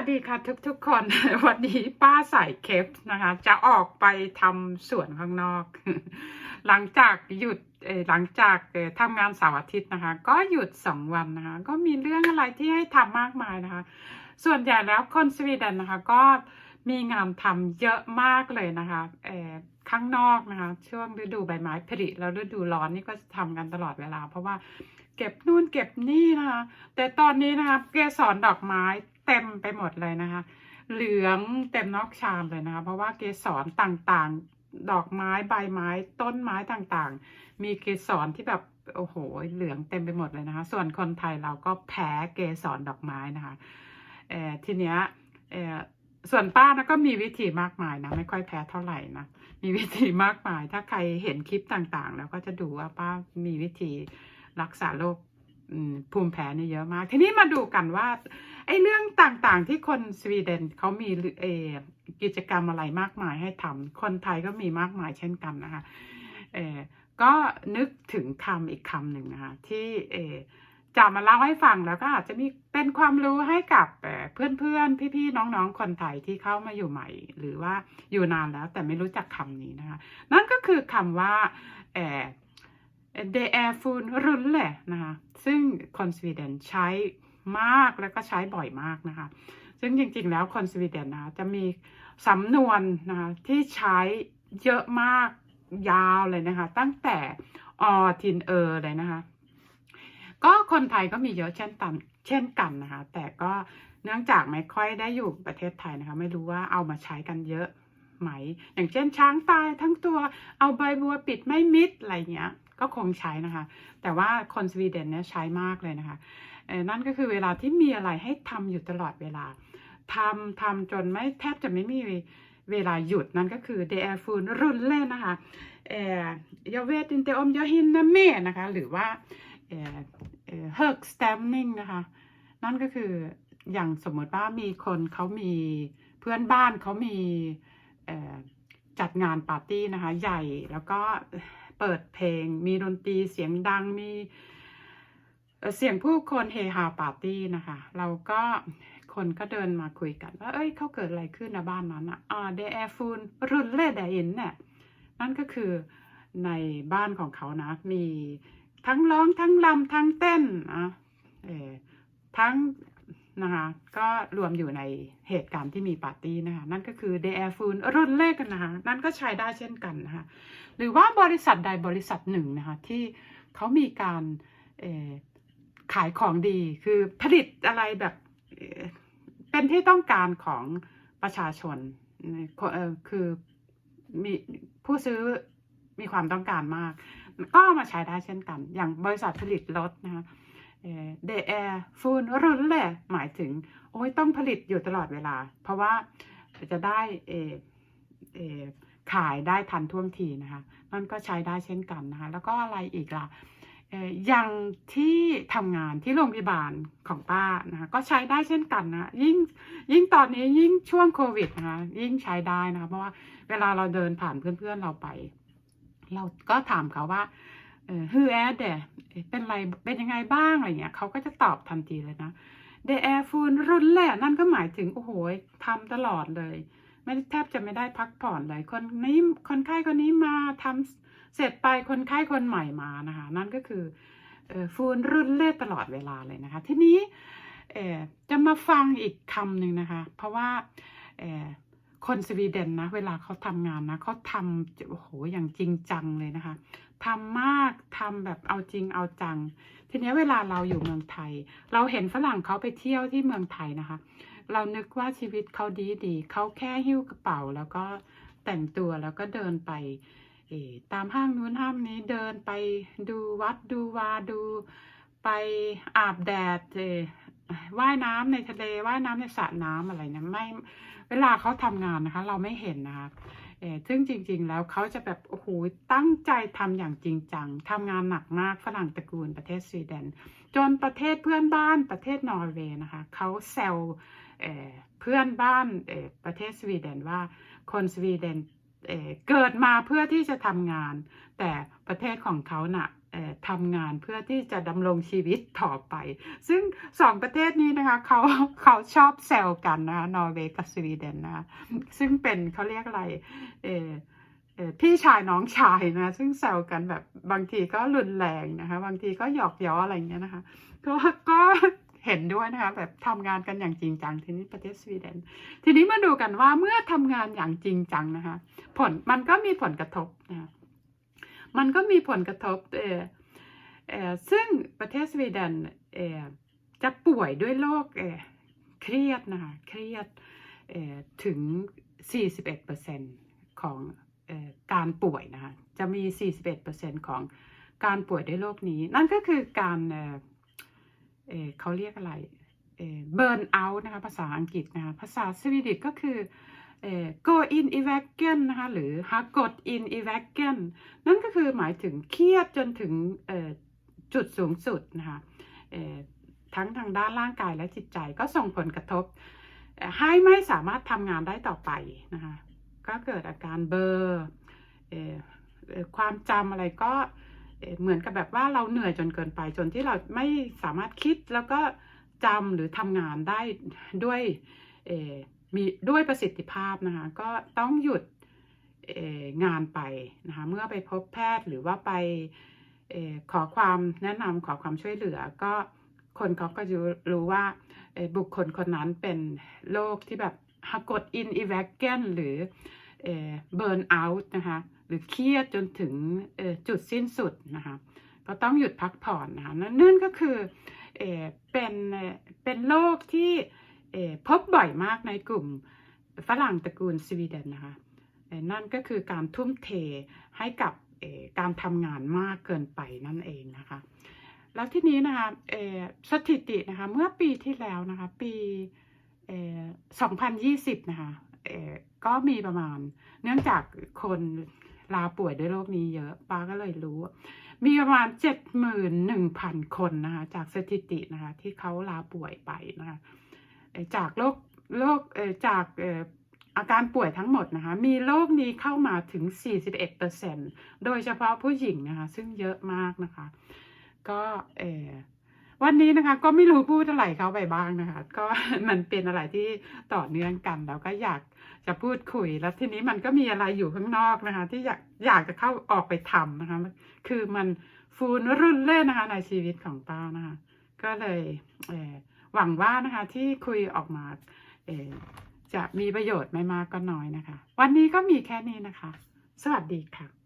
วัสดีค่ะทุกๆคนวันนี้ป้าใส่เคปนะคะ จะออกไปทำสวนข้างนอก หลังจากหยุดหลังจากทำงานเสาร์อาทิตย์นะคะ ก็หยุดสองวันนะคะ ก็มีเรื่องอะไรที่ให้ทำมากมายนะคะ ส่วนใหญ่แล้วคนสวีเดนนะคะ ก็มีงานทำเยอะมากเลยนะคะเออข้างนอกนะคะ ช่วงฤดูใบไม้ผลิแล้วฤดูร้อนนี่ก็ทำกันตลอดเวลา เพราะว่าเก็บนู่นเก็บนี่นะคะ แต่ตอนนี้นะคะเกสรดอกไม้ เต็มไปหมดเลยนะคะ เหลืองเต็มนอกชามเลยนะคะ เพราะว่าเกสรต่างๆ ดอกไม้ใบไม้ ต้นไม้ต่างๆ มีเกสรที่แบบโอ้โห เหลืองเต็มไปหมดเลยนะคะ ส่วนคนไทยเราก็แพ้เกสรดอกไม้นะคะเออทีเนี้ยเออส่วนป้านะก็มีวิธีมากมายนะไม่ค่อยแพ้เท่าไหร่นะมีวิธีมากมาย ถ้าใครเห็นคลิปต่างๆ แล้วก็จะดูว่าป้ามีวิธีรักษาโรคภูมิแพ้นี่เยอะมาก ทีนี้มาดูกันว่า ไอ้เรื่องต่างๆที่คนสวีเดนเขามีเอกิจกรรมอะไรมากมายให้ทำคนไทยก็มีมากมายเช่นกันนะคะเอก็นึกถึงคำอีกคำหนึ่งนะคะที่เอจะมาเล่าให้ฟังแล้วก็อาจจะมีเป็นความรู้ให้กับเพื่อนๆ พี่ๆ น้องๆ คนไทยที่เข้ามาอยู่ใหม่ หรือว่าอยู่นานแล้วแต่ไม่รู้จักคำนี้นะคะ นั่นก็คือคำว่าเออ det är full rulle นะคะซึ่งคนสวีเดนใช้ มากแล้วก็ใช้บ่อยมากนะคะ ซึ่งจริงๆแล้วคนสวีเดนนะจะมีสำนวนนะคะที่ใช้เยอะมากยาวเลยนะคะ ตั้งแต่ออทินเออเลยนะคะ ก็คนไทยก็มีเยอะเช่นกันเช่นกันนะคะ แต่ก็เนื่องจากไม่ค่อยได้อยู่ประเทศไทยนะคะ ไม่รู้ว่าเอามาใช้กันเยอะไหม อย่างเช่นช้างตายทั้งตัวเอาใบบัวปิดไม่มิดอะไรเงี้ย ก็คงใช้นะคะ แต่ว่าคนสวีเดนเนี่ยใช้มากเลยนะคะ นั่นก็คือเวลาที่มีอะไรให้ทำอยู่ตลอดเวลาทำทำจนไม่แทบจะไม่มีเวลาหยุดนั่นก็คือ det är full rulle นะคะเอ่อ jag vet inte om jag hinner med นะคะ หรือว่าเอ่อเอ่อ hög stämning นะคะ นั่นก็คืออย่างสมมติว่ามีคนเขามีเพื่อนบ้านเขามีจัดงานปาร์ตี้นะคะ ใหญ่แล้วก็เปิดเพลง มีดนตรีเสียงดังมี เสียงผู้คนเฮฮาปาร์ตี้นะคะ เราก็คนก็เดินมาคุยกันว่า เอ้ยเขาเกิดอะไรขึ้นในบ้านนั้นอะอ่าเดแอฟูนรุนเล่เดอินเนี่ยนั่นก็คือในบ้านของเขานะ มีทั้งร้องทั้งรำทั้งเต้นนะเออทั้งนะคะก็รวมอยู่ในเหตุการณ์ที่มีปาร์ตี้นะคะ นั่นก็คือ The Air f o o รุ่นเลขกันนะคะนั่นก็ใช้ได้เช่นกันนะคะหรือว่าบริษัทใดบริษัทหนึ่งนะคะที่เขามีการเออ ขายของดีคือผลิตอะไรแบบเป็นที่ต้องการของประชาชนคือมีผู้ซื้อมีความต้องการมาก ก็มาใช้ได้เช่นกัน อย่างบริษัทผลิตรถนะคะเดแอร์ฟูนรุนแหละหมายถึง โอ้ยต้องผลิตอยู่ตลอดเวลา เพราะว่าจะได้เอเอขายได้ทันท่วงทีนะคะนั่นก็ใช้ได้เช่นกันนะคะ แล้วก็อะไรอีกล่ะ ย่างที่ทำงานที่โรงพยาบาลของป้านะคะก็ใช้ได้เช่นกันนะยิ่งยิ่งตอนนี้ยิ่งช่วงโควิดนะคะยิ่งใช้ได้นะคะเพราะว่าเวลาเราเดินผ่านเพื่อนๆเราไป เราก็ถามเขาว่าเออฮือแอดเดเป็นไรเป็นยังไงบ้างอะไรเงี้ยเขาก็จะตอบทันทีเลยนะเดแอร์ฟูนรุนแหละนั่นก็หมายถึงโอ้โหทำตลอดเลย ไม่แทบจะไม่ได้พักผ่อนเลยคนนี้คนไข้คนนี้มาทำ เสร็จไปคนไข้คนใหม่มานะคะ นั่นก็คือฟูนรุนเล่ตลอดเวลาเลยนะคะ ทีนี้จะมาฟังอีกคำหนึ่งนะคะ เพราะว่าคนสวีเดนนะเวลาเขาทำงานนะเขาทำโอ้โหอย่างจริงจังเลยนะคะทำมากทำแบบเอาจริงเอาจัง ทีนี้เวลาเราอยู่เมืองไทย เราเห็นฝรั่งเขาไปเที่ยวที่เมืองไทยนะคะ เรานึกว่าชีวิตเขาดีดีเขาแค่หิ้วกระเป๋า แล้วก็แต่งตัวแล้วก็เดินไป ตามห้างนู้นห้างนี้เดินไปดูวัดดูวาดูไปอาบแดดเอว่ายน้ำในทะเลว่ายน้ำในสระน้ำอะไรเนี่ยไม่เวลาเขาทำงานนะคะ เราไม่เห็นนะคะเออซึ่งจริง ๆ แล้วเขาจะแบบโอ้โหตั้งใจทำอย่างจริงจังทำงานหนักมากฝรั่งตระกูลประเทศสวีเดน จนประเทศเพื่อนบ้านประเทศนอร์เวย์นะคะเขาแซวเออเพื่อนบ้านเออประเทศสวีเดนว่าคนสวีเดน เเกิดมาเพื่อที่จะทำงาน แต่ประเทศของเขาน่ะเอ่อทำงานเพื่อที่จะดำรงชีวิตต่อไป ซึ่งสองประเทศนี้นะคะเขาเขาชอบแซวกันนะคะนอร์เวย์กับสวีเดนนะซึ่งเป็นเขาเรียกอะไรพี่ชายน้องชายนะ ซึ่งแซวกันแบบบางทีก็รุนแรงนะคะ บางทีก็หยอกย้ออะไรเงี้ยนะคะก็ก็ เห็นด้วยนะคะแบบทำงานกันอย่างจริงจังที่นี่ประเทศสวีเดน ทีนี้มาดูกันว่าเมื่อทำงานอย่างจริงจังนะคะ ผลมันก็มีผลกระทบนะะมันก็มีผลกระทบเออเออซึ่งประเทศสวีเดนเออจะป่วยด้วยโรคเออเครียดนะคะเครียดเออถึง 41%ของเออการป่วยนะคะจะมี 41%ของการป่วยด้วยโรคนี้ นั่นก็คือการ เอเขาเรียกอะไรเบิร์นเอาท์นะคะภาษาอังกฤษนะคะภาษาสวีดิชก็คือเอ go in i v a c u n นะคะหรือ ha got in i v a c u n นั่นก็คือหมายถึงเครียดจนถึงจุดสูงสุดนะคะทั้งทางด้านร่างกายและจิตใจก็ส่งผลกระทบ ให้ไม่สามารถทำงานได้ต่อไปนะคะก็เกิดอาการเบลอร์เอ่อเอ่อความจำอะไรก็ เหมือนกับแบบว่าเราเหนื่อยจนเกินไปจนที่เราไม่สามารถคิดแล้วก็จำหรือทำงานได้ด้วยมีด้วยประสิทธิภาพนะคะก็ต้องหยุดงานไปนะคะเมื่อไปพบแพทย์หรือว่าไปอขอความแนะนำขอความช่วยเหลือ ก็คนเขาก็จะรู้ว่าบุคคลคนนั้นเป็นโรคที่แบบหากดอินอีแวกเกนหรือเบิร์นเอาท์นะคะ หรือเครียดจนถึงจุดสิ้นสุดนะคะก็ต้องหยุดพักผ่อนนะคะนั่นก็คือเอเป็นเป็นโรคที่พบบ่อยมากในกลุ่มฝรั่งตระกูลสวีเดนนะคะนั่นก็คือการทุ่มเทให้กับการทำงานมากเกินไปนั่นเองนะคะ แล้วที่นี้นะคะสถิตินะคะเมื่อปีที่แล้วนะคะปีเอ่อ2020 นะคะก็มีประมาณ เนื่องจากคน ลาป่วยด้วยโรคนี้เยอะป้าก็เลยรู้ มีประมาณเจ็ดหมื่นหนึ่งพันคนนะคะจากสถิตินะคะที่เขาลาป่วยไปนะคะจากโรคโรคจากเอ่ออาการป่วยทั้งหมดนะคะมีโรคนี้เข้ามาถึง 41%โดยเฉพาะผู้หญิงนะคะซึ่งเยอะมากนะคะ ก็เออ วันนี้นะคะ ก็ไม่รู้พูดอะไรเขาไปบ้างนะคะ ก็มันเป็นอะไรที่ต่อเนื่องกัน แล้วก็อยากจะพูดคุยแล้วทีนี้มันก็มีอะไรอยู่ข้างนอกนะคะ ที่อยากอยากจะเข้าออกไปทำนะคะ คือมันฟูนรุ่นเล่นนะคะ ในชีวิตของป้านะคะ ก็เลยเหวังว่านะคะที่คุยออกมาจะมีประโยชน์ไม่มากก็น้อยนะคะ วันนี้ก็มีแค่นี้นะคะ สวัสดีค่ะ